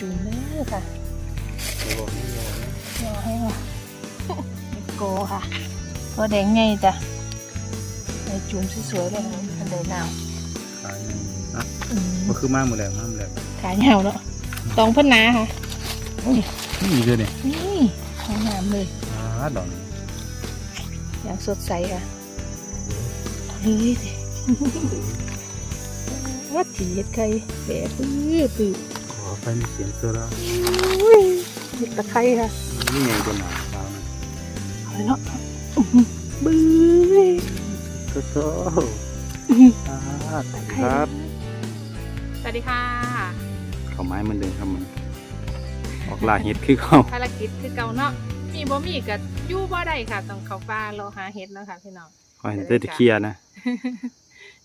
จูนเด้อค่ะโอ้โหนี่ยาวนะรอให้ว่ะโกค่ะตัวแดงไงจ้ะไอจูนสวยๆเลยค่ะอันเดยนาวขายอะอืมมันคือมาหมดแล้วมาหมดแล้วขายาวเนาะตองเพ่นนาค่ะนี่เลยเนี่ยนี่สวยงามเลยอ่าดอกนี้อย่างสดใสค่ะเอาเลยสิวัดถีเห็ดไข่แบะปื้อปื้อขอ ไปมีเสียงเสือแล้วอุ้ยเห็ดตะไคร้ค่ะนี่ไงบนหนาดาวนะเอาเลยเนาะอื้อหือบื้อโซ่โซ่อื้อหืออ่าครับสวัสดีค่ะเขาไม้มันเดินครับมันออกล่าเห็ดคือเขาภารกิจคือเก่าเนาะมีบ่มีก็อยู่บ่ได้ค่ะต้องเข้าป่ารอหาเห็ดเนาะค่ะพี่น้องขอเห็นเต้ตะเคียนนะ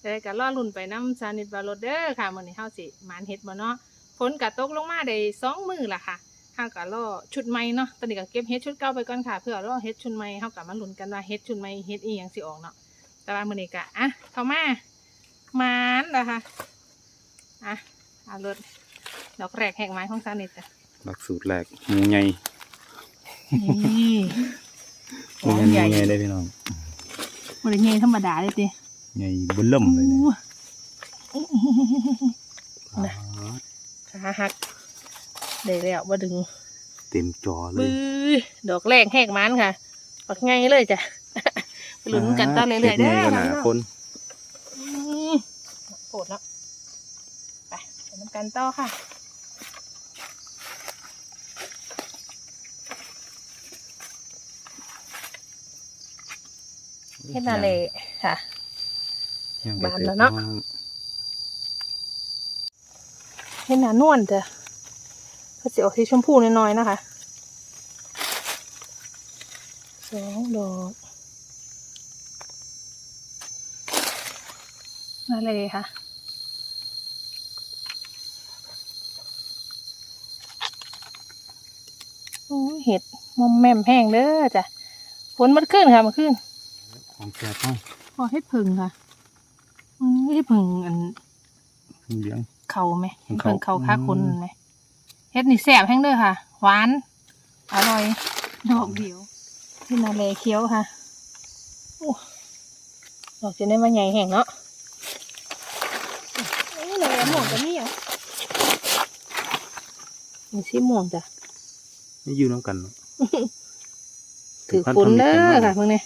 จะได้ก็รอลุ่นไปน้ำซานิดบาโรเดอร์ค่ะมื้อนี้เฮาสิหมานเห็ดบ่เนาะ ฝนก็ตกลงมาได้สองมื้อละค่ะเฮาก็รอชุดใหม่เนาะตอนนี้ก็เก็บเห็ดชุดเก่าไปก่อนค่ะ เพื่อรอเห็ดชุดใหม่เฮาก็มาลุ้นกันว่าเห็ดชุดใหม่เห็ดอีหยังสิออกเนาะแต่ว่ามื้อนี้ก็อะเข้ามาหมานแล้วค่ะอะเอารถดอกแรกแห่งไม้ของซานิดจ้ะหลักสูตรแรกหมูใหญ่นี่หมูใหญ่หมูใหญ่ได้พี่น้องบริเงยธรรมดาเลยติใหญ่เบุญล่มเลยเนี่ยอู้อ่า ขาหักได้แล้วมาดึง เต็มจอเลบื้ยอดอกแรกแหกมันค่ะปักไงเลยจ้ะไปลุ้นกันต่อเรื่อยๆเด้เด้ออหนาคนอืมโกรธแล้วไปไปน้ำกันต่อค่ะเฮ็ดนาเลค่ะยังบานแล้วเนาะ เฮ็ดนานวลจ้ะก็จะออกสีชมพูน้อยๆนะคะสองดอกนาเลค่ะโอ้ยเห็ดมอมแม่มแห้งเด้อจ้ะฝนมันขึ้นค่ะมันขึ้นของแกต้องพอเฮ็ดผึ่งค่ะอืมเฮ็ดผึ่งอันเลี้ยง เขาไหมของเพิ่เขางเขาค้าคนอืมไหมเฮ็ดนี่แซ่บแห้งเด้อค่ะ หวาน อร่อย ดอกเดียวที่นาเลเคี้ยวค่ะโอ้ดอกจะได้มาใหญ่แห้งเนาะโอ้ยนาเลม่วงก็มีอะมีสีม่วงจ้ะไม่อยู่น้ำกันเนาะถือฝนเด้อค่ะเพิ่งเนี่ย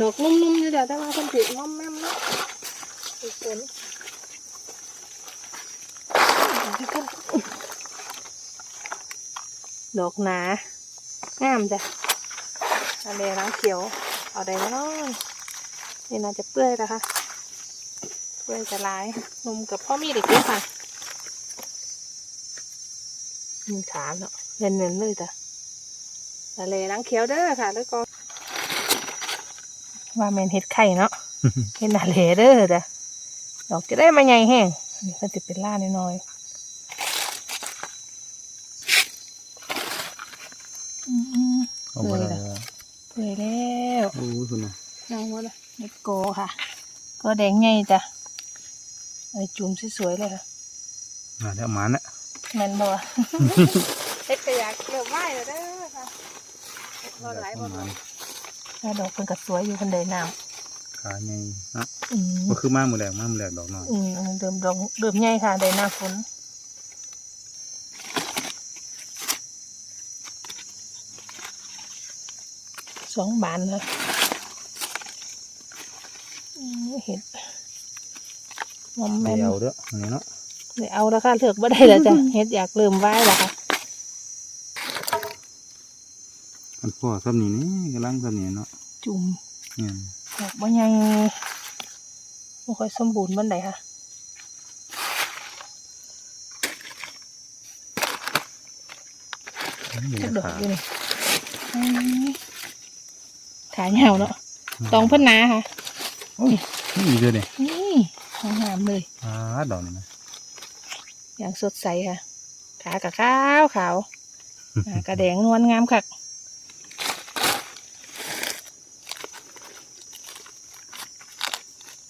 ดอกนุ่มๆอยู่จ้ะแต่ว่าเพิ่นถือง้อมแม่มเนาะถือฝน ดอกหนางามจ้ะอะไรน้ำเขียวเอาได้แล้วเนาะนี่น่าจะเปื่อยแล้วค่ะเปื่อยจะลายนมกับพ่อมีเด็กด้วยค่ะมีขาเนาะเน้นๆเลยจ้ะทะเลน้ำเขียวเด้อค่ะแล้วก็ว่าแมนเห็ดไข่เนาะเห็ดนาเลเด้อจ้ะดอกจะได้มาใหญ่แห้งอันนี้ก็จะเป็นล่าน้อยๆอืม เอาไปแล้วๆเปื่อยแล้วโอ้ยคุณนะเอาหมดละเห็ดโกค่ะ ก็แดงใหญ่จ้ะไอจุ่มสวยๆเลยค่ะมาแล้วหมาน่ะแมนบัวเห็ดกระยากเริ่มไหม้แล้วเด้อค่ะรอดหลายบนหมาแล้วดอกเพิ่นก็สวยอยู่คนเดินน้ขาใหญ่นะำอืมก็คือมาหมดแล้วมาหมดแล้วดอกน้อยอืมเดิมดอกเดิมใหญ่ค่ะได้หน้าฝน สองบานค่ะอืมเห็ดมอมแมไม่มเอาเด้ออันนี้เนาะได้เอาแล้วค่ะเลือกบ่ได้แล้วจ้ะเห็ดอยากเริ่มไหว้แล้วค่ะอันพ่อซ้ำนี้นี่กำลังซ้ำนี้เนาะจุ่มเนี่ยดอกบ่ใหญ่บ่ค่อยสมบูรณ์บันไดค่ะนี่จักดอกขาอยู่นี่ อืมขาเหยาวเนาะตองเพิ่นหนาค่ะนี่เลยเนี่ยนี่งามเลยอ่าดอกนี่นะอย่างสดใสค่ะ ขากะขาวขาวหน้ากระแดงนวลงามคัก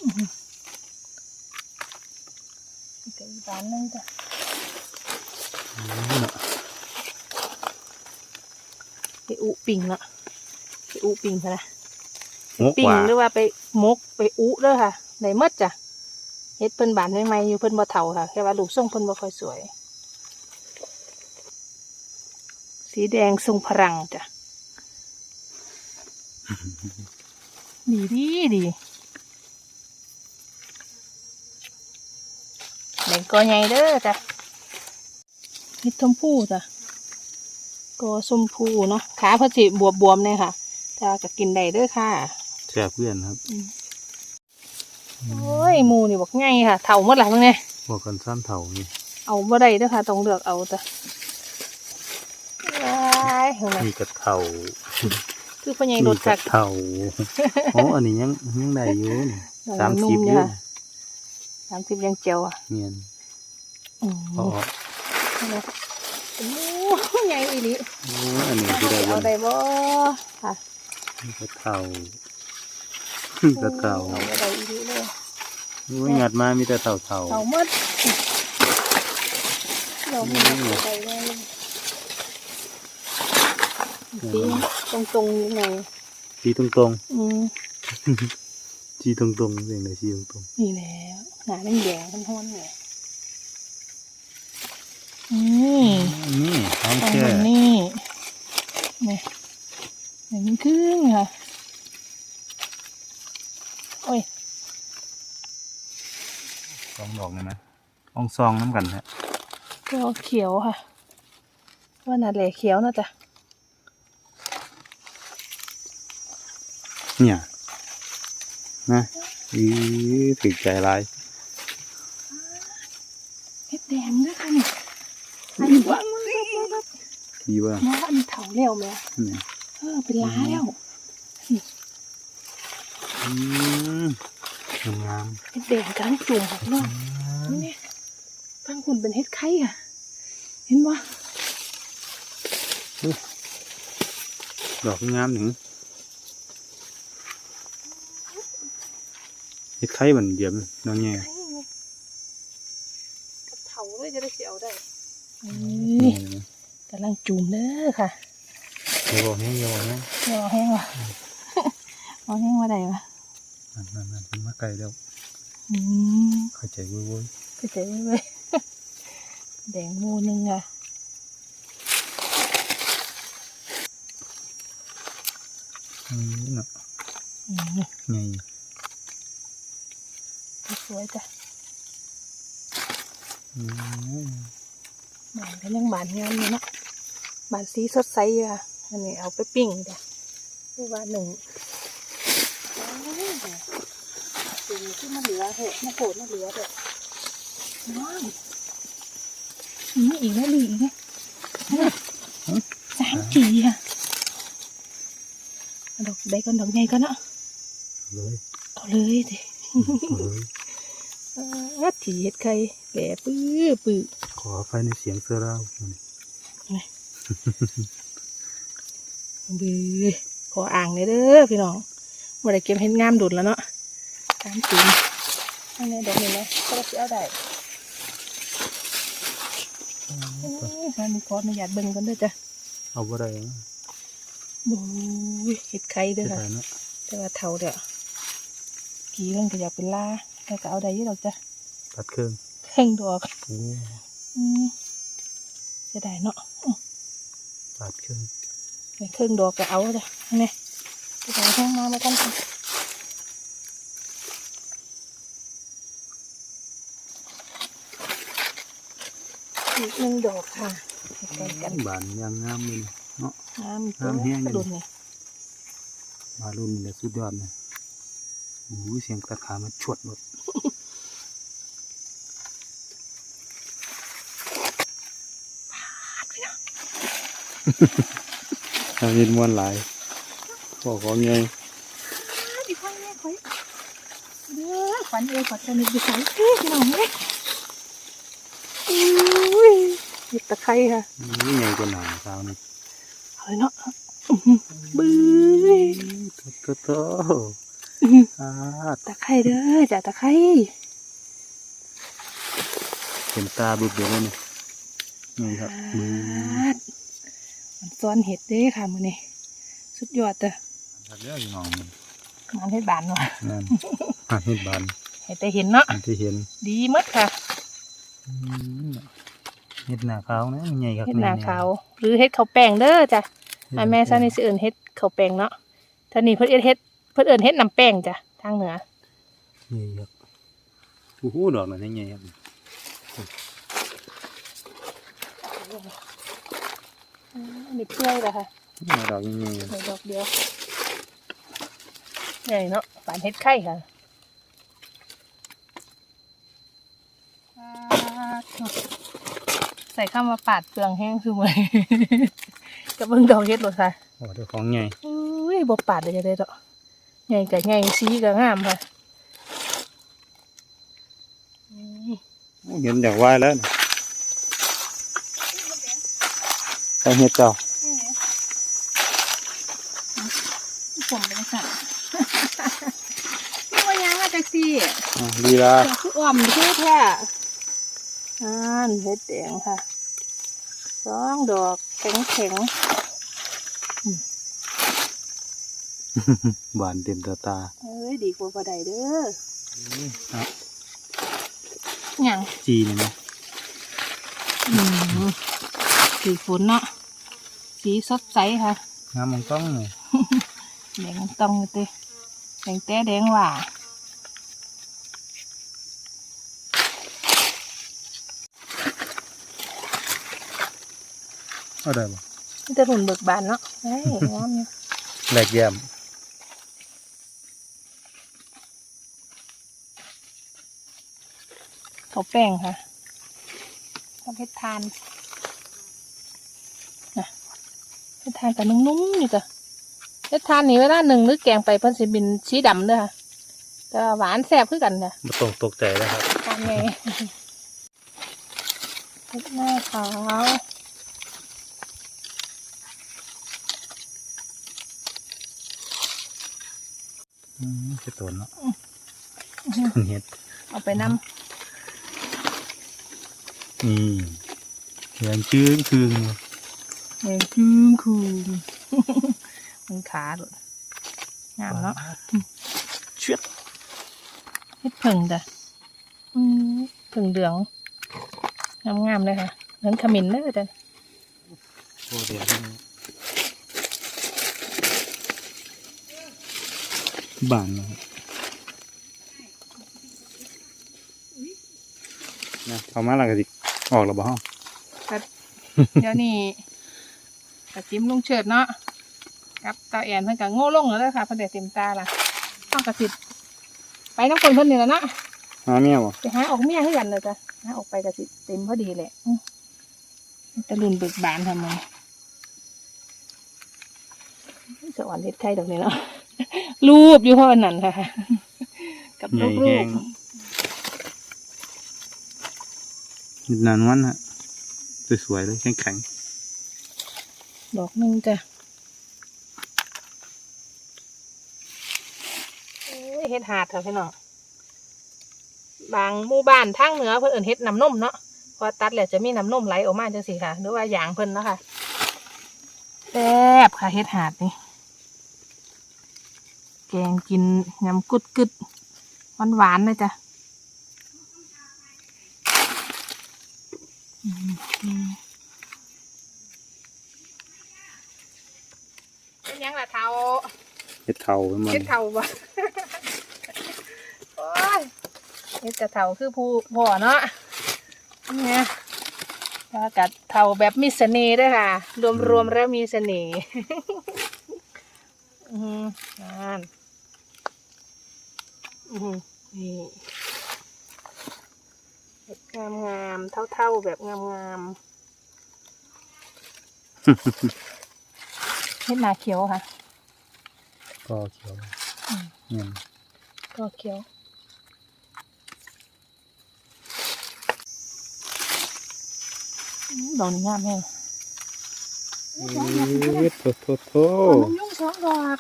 อื้อหืออีกอีกบานหนึงจ้ะนี่เนาะไปอุปิงเนาะไป อุปิงซะนะงกปิกงว่าหรือว่าไปมกไปอุเด้อค่ะได้หมดจ้ะเฮ็ดเพิ่นบานใหม่ๆอยู่เพิ่นบ่เฒ่าค่ะแค่ว่าลูกทรงเพิ่นบ่ค่อยสวย สีแดงทรงพลังจ้ะ ดีดีดีแบ่งกอใหญ่เด้อจ้ะเฮ็ดชมพูจ้ะกอชมพูเนาะขาเพอสิบวบบวมๆเนี่ยค่ะ จ้าก็กินได้เด้อค่ะแซ่บเพื่อนครับโอ้ยหมูนี่บอกง่ายค่ะเท่าหมดหลายมั้งเนี่ยบอกกันซ้ำเถ่านี่เอาบ่ได้เด้อค่ะต้องเลือกเอาจ้ะว้ายเห็นไหมมีกระเถ่าคือพ่อใหญ่รมีถกคัระกเถ่าโอ้อันนี้ยังยังได้อยู่นี่ดอกสามนุ่สิบมอเนี่ยยู่ค่ะสามสิบยังเจียวอะเนียนอืมอ๋อเห็นไหมโอ้ใหญ่อีหลีโอ้อันนี้ที่ได้เอายังได้บ่ค่ะมี กระเถ่ากระเถ่าเอาได้อีหลีเลยโอ้ยหยัดมามีแต่เถ่าเถ่าเท่าหมดเราไม่ได้ไปเลยตีตรงๆยังไงจีตรงตรงอืมๆจีตรงตรงๆเสียงไหนจีตรงตรงนี่แล้วหนาแดงๆห้อนๆเลยนี่ๆนี่ท้องตรงแค่นี้นี่เห็นมันขึ้นค่ะ โอ้ยสองดอกเลยนะอองซองน้ำกันฮะก็เขียวค่ะ ว่านาแหล่เขียวนะจ๊ะเนี่ย นะอีถึกใจร้ายเห็ดแดงด้วยค่ะนี่อันนี้ว่ามันทีว่าว่าอันนี้เถาแล้วไหมเนี่ยเออเป็นล้าแล้วอืมงามเห็ดแดงกำลังจุ่มค่ะพี่น้องๆนี่ฟังคุณเป็นเห็ดไข่อะ เห็นบ่ดอกงามหนึ่งเฮ็ดไข่บันเดียมน้องแง่ไข่ไงกับเถาเลยจะได้เสียวได้นี่นี่กำลังจุ่มเด้อค่ะ อย่าบอกแห้งอย่าบอกแห้งเดี๋ยวเอาแห้งว่ะเอาแห้งมาได้วะนั่นนั่นนั่นเป็นมาไก่แล้วอืมเข้าใจเว้ยเว้ยก็จะได้เลยแดงมูหนึงอะอืมเนาะอืมไงสวยจ้ะอืมบานก็ยังบานงามอยู่เนาะบานสีสดใสอยู่ค่ะ อันนี้เอาไปปิ้งจ้ะเรียกว่าหนึ่งโอ้ยสีที่มันเหลือเหอะมาโผล่มาเหลือเด้อว้าวนี่อีกแล้วลีอีกไหมสามจีค่ะเอาดอกใดก่อนดอกใหญ่ก่อนเนาะเลยเอาเลยสิเลยวัดถีเห็ดไข่แหล่ปื้อปื้อขอไฟในเสียงเสื้อเรา บือขออ่างเลยเด้อพี่น้องบ่ได้เก็บเห็ดงามดุดแล้วเนาะตามจริงอันนี้ดอกนี้นะก็จะเอาได้โอ้ยอันนี้ขออนุญาตเบิ่งกันเด้อจ้ะเอาบ่ได้นะบูยเห็ดไข่เด้เสีอยค่ะดายเนาะแต่ว่าเท่าเด้อกี่เรื่องก็อยากเป็นล่าแต่ก็เอาได้อยี่ดอกจ้ะตัดเครื่องเครื่องดอกโอ้อืมจะได้เนาะตัดเครื่อง ไปครึ่งดอกก็เอาจ้ะนี่ไปใส่ห้องน้ำมากันค่ะอีกหนึ่งดอกค่ะใกล้ๆกันบานยังงามเลยเนาะน้ำน้ำแห้งอยู่กระดุนนี่มารุ่นนี้แหละสุดยอดเลยโอ้ยเสียงตะขามันชวดหมดทาง ยินมวนหลายบอกของไงอีกคนแม่คอยเด้อฝันเอฝันจะนึกดีส่เฮ้ยน้องเลยอุ้ยหยิบตะไคร้ค่ะนี่ไงก็หนาเช้านี่เอาเลยเนาะอื้อหือบื้อโตโตอื้อหืออาดตะไคร้เด้อจ้ะตะไคร้เห็นตาบุบเดียวเลยนี่นี่ครับมืออ มันซ้อนเห็ดเด้ค่ะมื้อนี้สุดยอดเด้อครับเด้อพี่น้องมันมันเฮ็ดบานว่ะนั่นอะเห็ดบานเห็ดแต่เห็นเนาะอันที่เห็นดีหมดค่ะอืมเห็ดหน้าขาวนะมันใหญ่ครับเห็ดหน้าขาวหรือเห็ดข้าวแป้งเด้อจ้ะเห็ดอ่าแม่ซานี่สิเอิ้นเฮ็ดข้าวแป้งเนาะท่านี่เพิ่นเอิ้นเฮ็ดเพิ่นเอิ้นเฮ็ดน้ำแป้งจ้ะทางเหนือใหญ่ครับโอ้โหดอกนั่นใหญ่ครับอื มอันนี้เปื่อยแล้วค่ะนี่ดอกใหญ่ๆครับเดี๋ยวดอกเดียวใหญ่เนาะปานเฮ็ดไข่ค่ะปาดใส่ข้าวมาปาดเปลืองแห้งคือมื้อกับเบิ่งดอกเฮ็ดโลดค่ะโอ้เดี๋ยวของใหญ่อุ้ยบ่ปาดเลยจะได้ดอกใหญ่ก็ใหญ่สีก็งามค่ะอืมโอ้เห็นจากวายแล้วนะ ใส่เห็ดเจ้าผมเป็นค่ะนี่ว่ายังมาจากซี่อะดีละคืออ่อมคือแท้อ่านเฮ็ดแดงค่ะสองดอกแข็งแข็งบานเต็มตาตาๆเอ้ย ดีกว่าบ่ได้เด้ออะหยังจีนี่นะ อืมสีฝนเนาะสีสดใสค่ะงามมองต้องเลยแดงต้องเลยเต้แดงแต่แดงหว่าเอาได้ปะมันจะหุ่นเบิกบานเนาะเฮ้ยงามอยู่แหลกแย้มเขาวแป้งค่ะทำให้ทานนะ ให้ทานกับนุ่มๆนี่จ้ะให้ทานนี่เวลาหนึ่งหรือแกงไปเพิ่นสิบินสีดำเด้อค่ะแต่ว่าหวานแซ่บคือกันค่ะมาต้องตกใจแล้วครับทานไงเฮ็ดหน้าขาวอืมจะตนเนาะต้นเห็ดเอาไปนนี่เขียนชื่อคือำแดงคืมคูมมันขาดุงามเนาะเชือดเฮ็ดผึ่งจ้ะอืมผึ่งเหลืองงามๆเลยค่ะเหมือนขมิ้นเลยจ้ะโอ้เดี๋ยวบานนะครับนะเอามาและกันสิออกแล้วบ่ห้องเดี๋ยวนี้ กระจิ้มลุงเฉิดเนาะกับตาแอนเพิ่นก็โง่ลงแล้วเด้อค่ะเพิ่นได้เต็มตาล่ะต้องกระสิไปน้ำคนเพิ่นนี่แหละเนาะหาเมียบ่ไปหาออกเมียคือกันเลยจ้ะหาออกไปกระสิเต็มพอดีแหละอืมตะลุนเบิกบานทำไมสวรรค์เฮ็ดไทยดอกนี้เนาะรูปอยู่เพราะอันนั้นค่ะ กับใหญ่รูแห้ปงนานวันฮะสวยๆเลยแข็ง ดอกหนึงจ้ะเฮ็ดหาดค่ะพี่น้องบางหมู่บ้านทางเหนือเพิ่นเอิ้นเฮ็ดน้ำนมเนาะพอตัดแล้วจะมีน้ำนมไหลออกมาจังซี่ค่ะ หรือว่าอย่างเพิ่นนะคะแซ่บค่ะเฮ็ดหาดนี่แกงกินยำกุดกึดหวานหวานๆเลยจ้ะอืมอืมเป็นยังล่ะเทา ๆ เห็ดเทาเป็นมันเฮ็ดเทาบ่ โอ้ยเฮ็ดกระเทาคือผู้พ่อเนาะเนี่ยแล้วกัดเทาแบบมีเสน่ห์ด้วยค่ะ รวมๆแล้วมีเสน่ห์ อืมนั่นอืมนี่เห็ดงามงามๆเท่าๆแบบงามงามๆเห็ดหนาเขียวค่ะ ก็เขียวอืมเนี่ยก็เขียวอืมดอกนี้งามแฮงเฮ็ดโถโถโถโอ้มันยุ่งสองดอก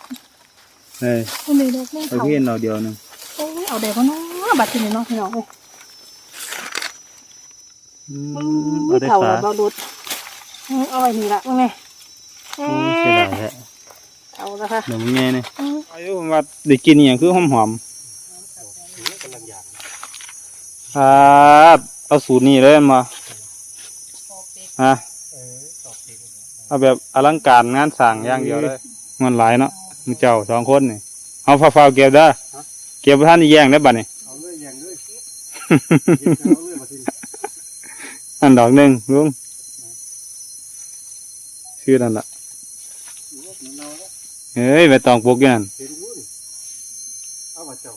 เฮ้ยมันเลยดอกนึงเอาเขาเพี้ยนเอาเดียวหนึงโอ้ยเอาเด็กมาเนาะบัดทีนี้เนาะพี่น้องเอ้ยอือืมมเอาได้เข่าขาแบบบารุดอืมเอาไว้นี่ละว่าไงอืโอ้มเสียดายแท้ เอาแล้วค่ะเดี๋ยวมึงไงเนี่ยอืมอายุผมว่าได้กินอหย่างคือหอมหอมๆครับเอาสูตรนี้เลยมาฮะเอาแบบอลังการงานสั่งอย่างเดียวเลยมันหลายเนาะมึงเจ้าสองคนนี่เอาฟ้าวๆเก็บได้อเก็บไว้ท่านนี่แย่งได้อบัดนี่เอาเลยอย่างเลยเอาเลยมาทีอันดอกหนึ่งลุงชื่อนั่นละเราแล้ว เฮ้ยใบตองปลูกอยู่นั่นเห็นยุ่นเอามาเจ้า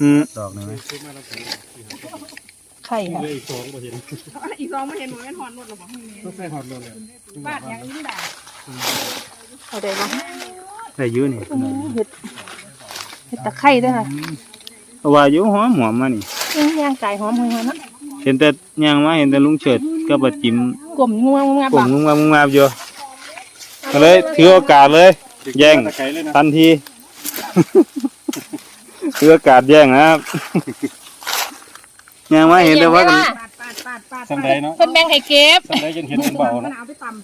อืมดอกหนึ่งไหมซื้อมาแล้วกันไข่ค่ะเลยสองมาเห็นอีกสองมาเห็นหมดเป็นหอนหมดหรอบอกต้องใส่หอดเลยบาดยังยิ่งด่าเอาได้บ่ได้อยืนี่เห็ดเห็ดตะไคร้ด้วยค่ะเอาว่าอยู่หอมหอมมานี่อืมย่างไก่หอมหอยๆเนาะเห็นแต่ย่างมาเห็นแต่ลุงเฉิดกับป้าจิ๋มกลมงวงงามผบ่มงุ้มงามงุ้มงามอยู่ก็เลยถือโอกาสเลย แย่งตะไคร้เลยนะทันทีถือโอกาสแย่งนะครับย่างมาเห็นแต่ว่ากันสังไดเนาะเพิ่นแบ่งให้เก็บสังไดจนเห็นเป็นเบาเนาะ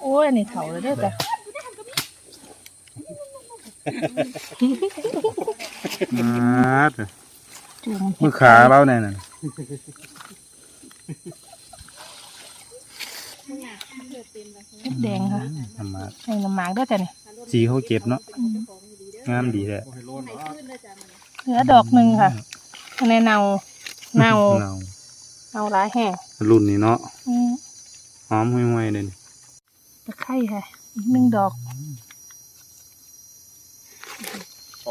โอ้ยอันนี่เฒ่าเลยเด้อจ้ะมาดจุ่มมือขาเราเนี่ยน่ะ เห็ดแดงค่ะทำมาแดงน้ำหมากเด้อจ้ะนี่สีเขาเก็บเนาะงามดีแท้โอ้ยโลนเนาะเหลือดอกหนึ่งค่ะในเนาเนาเนาเนาหลายแห้งรุ่นนี้เนาะอืมหอมห่วยๆเลยนี่ตะไคร้ค่ะอีกหนึ่งดอก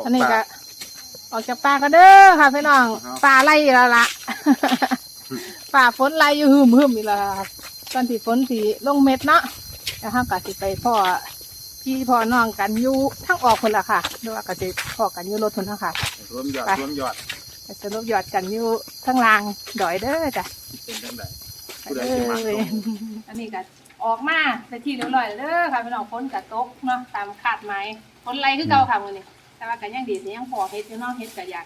อันนี้ก็ออกจากป่าก็เด้อค่ะพี่น้องป่าไล่แล้วล่ะป่าฝนไล่อยู่หึมหึมอีกแล้วค่ะ ตอนที่ฝนสีลงเม็ดเนาะแล้วห้าก็สิไปพ่อพี่พ่อน้องกันอยู่ทั้งออกคนละค่ะหรือว่าก็จะพ่อกันอยู่รถคนละค่ะรวมยอดไปรวมยอดก็จะรบยอดกันอยู่ทั้งรางดอยเด้อจ้ะเป็นจังไดไปเด้ออันนี้ก็ออกมาไปที่เรียบร้อยแล้วเด้อค่ะพี่น้องฝนกระตกเนาะตามคาดหมายฝนไล่คือเก่าค่ะมื้อนี้แต่ว่าก็ยังดีสิยังพอเฮ็ดอยู่เนาะเฮ็ดก็อยาก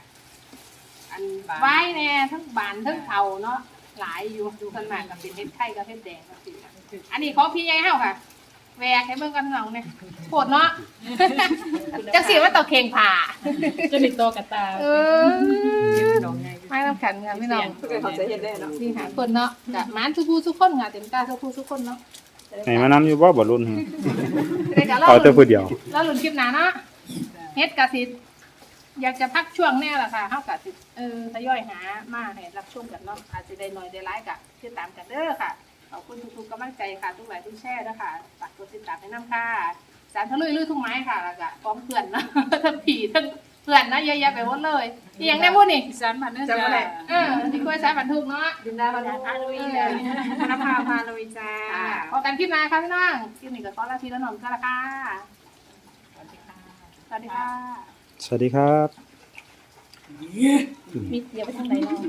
อันไว้แน่ทั้งบานทั้งเผาเนาะ หลายอยู่ดูขนาดกับเป็นเฮ็ดไข่กับเฮ็ดแดงกับสิอันนี้ของพี่ใหญ่เฮาค่ะแหวกให้เบิ่งกันน้องเนี่ยโคตรเนาะจังสิว่าตอเข่งผ่าจะมีตัวกับตาเออไม่ต้องขันค่ะพี่น้องเขาจะเห็นได้เนาะนี่ค่ะเพิ่นเนาะกะหมานทุกผู้ทุกคนค่ะเต็มตาทุกผู้ทุกคนเนาะไหนมานำอยู่บ่บ่รุ่นได้กะรอเอาแต่ลุ้นผู้เดียวรอลุ้นคลิปหน้าเนาะเฮ็ดกะสิ อยากจะพักช่วงแน่ละค่ะเฮากะสิเออทยอยหามาให้รับชมกันเนาะอาจจะได้น้อยได้หลายกะติดตามกันเด้อค่ะขอบคุณทุกๆกำลังใจค่ะ ทุกไลค์ทุกแชร์นะคะฝากกดติดตามให้นำค่ะสารทะลุยลุยทุ่งไม้ค่ะแล้วก็พร้อมเพื่อนเนาะทั้งผีทั้งเพื่อนเนาะเยอะแยะไปหมดเลยอีหยังได้พูดนี่อีสานมันเนื่องจำจากอะไรเออที่คุยสายบันทุกเนาะดินดาบรรดาพาลุยเลยพาพาพาลุยจ้าอ่าพอกันคลิปหน้าค่ะพี่น้องคลิปนี้ก็ขอลาทีละหน่อมกันละค่ะสวัสดีค่ะสวัสดีค่ะ สวัสดีครับมีเดียวไปทางไหนเนาะ